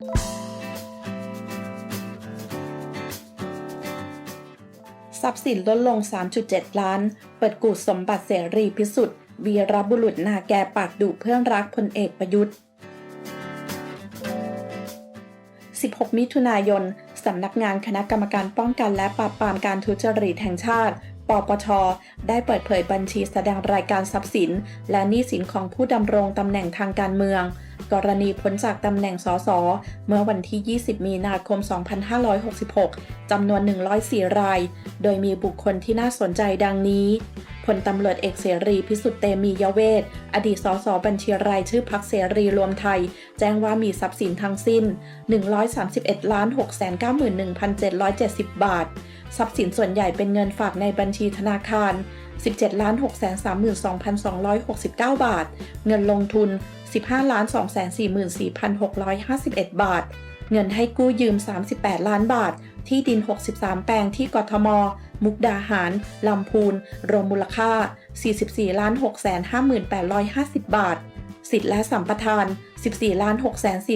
ทรัพย์สินลดลง 3.7 ล้าน เปิดกูดสมบัติเสรีพิสุทธิ์วีรบุรุษนาแกปากดุเพื่อนรักพลเอกประยุทธ์ 16 มิถุนายน สำนักงานคณะกรรมการป้องกันและปราบปรามการทุจริตแห่งชาติ ปปช ได้เปิดเผยบัญชีแสดงรายการทรัพย์สิน และหนี้สินของผู้ดำรงตำแหน่งทางการเมือง กรณีพ้นจากตำแหน่งสส เมื่อวันที่ 20 มีนาคม 2566 จำนวน 104 ราย โดยมีบุคคลที่น่าสนใจดังนี้พลตำรวจเอกเสรีพิสุทธิ์เตมียเวทอดีตสสบัญชีรายชื่อพักเสรีรวมไทย แจ้งว่ามีทรัพย์สินทั้งสิ้น 131 691,770 บาท ทรัพย์สินส่วนใหญ่เป็นเงินฝากในบัญชีธนาคาร 17 632,269 บาท เงินลงทุน 15 244,651 บาท เงินให้กู้ยืม 38 ล้านบาท ที่ดิน 63 แปลงที่กทม มุกดาหาร ลำพูน รวมมูลค่า 44ล้าน6 5 8 5 0 บาท สิทธิ์และสัมปทาน 14ล้าน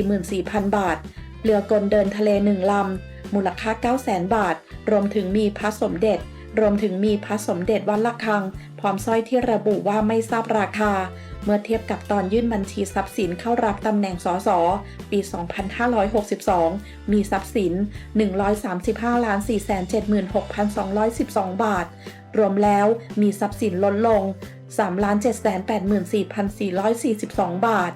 644,000บาท เรือกลเดินทะเล 1 ลำ มูลค่า 900,000 บาท รวมถึงมีพระสมเด็จ รวมถึงมีพระสมเด็จวัดละคัง พร้อมสร้อยที่ระบุว่าไม่ทราบราคา เมื่อเทียบกับตอนยื่นบัญชีทรัพย์สินเข้ารับตำแหน่งสสปี 2562 มีทรัพย์สิน 135,476,212 บาท รวมแล้วมีทรัพย์สินลดลง 3,784,442 บาท